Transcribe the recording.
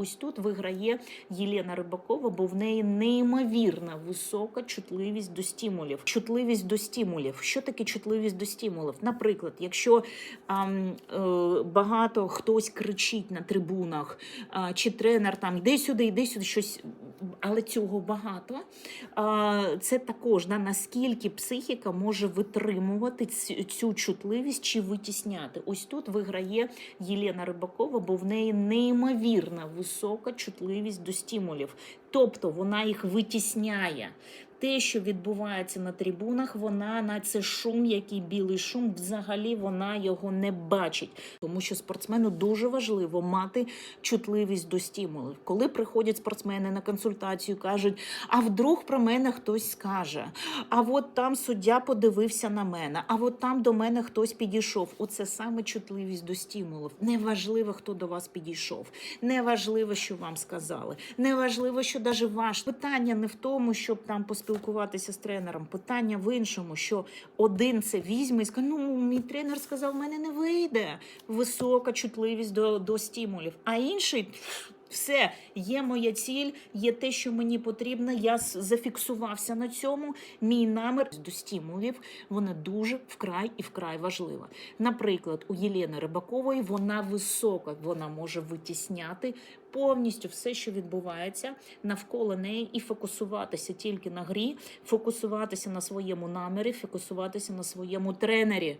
Ось тут виграє Єлена Рибакова, бо в неї неймовірна висока чутливість до стимулів. Чутливість до стимулів. Що таке чутливість до стимулів? Наприклад, якщо а, е, багато хтось кричить на трибунах, а, чи тренер там йди сюди, йди сюди, щось, але цього багато. Це також да, наскільки психіка може витримувати цю, чутливість чи витісняти. Ось тут виграє Єлена Рибакова, бо в неї неймовірна висока чутливість до стимулів. Тобто вона їх витісняє. Те, що відбувається на трибунах, вона на це шум, який білий шум, взагалі вона його не бачить. Тому що спортсмену дуже важливо мати чутливість до стимулів. Коли приходять спортсмени на консультацію, кажуть: а вдруг про мене хтось скаже, а от там суддя подивився на мене, а от там до мене хтось підійшов. Оце саме чутливість до стимулів. Неважливо, хто до вас підійшов, неважливо, що вам сказали, неважливо, що навіть ваш питання не в тому, щоб там поспілкуватися з тренером. Питання в іншому, що один це візьме і скаже, ну мій тренер сказав, в мене не вийде висока чутливість до, до стимулів, а інший. Все, є моя ціль, є те, що мені потрібно. Я зафіксувався на цьому. Мій намір до стимулів вона дуже вкрай і вкрай важлива. Наприклад, у Єлени Рибакової вона висока, вона може витісняти повністю все, що відбувається навколо неї, і фокусуватися тільки на грі, фокусуватися на своєму намірі, фокусуватися на своєму тренері.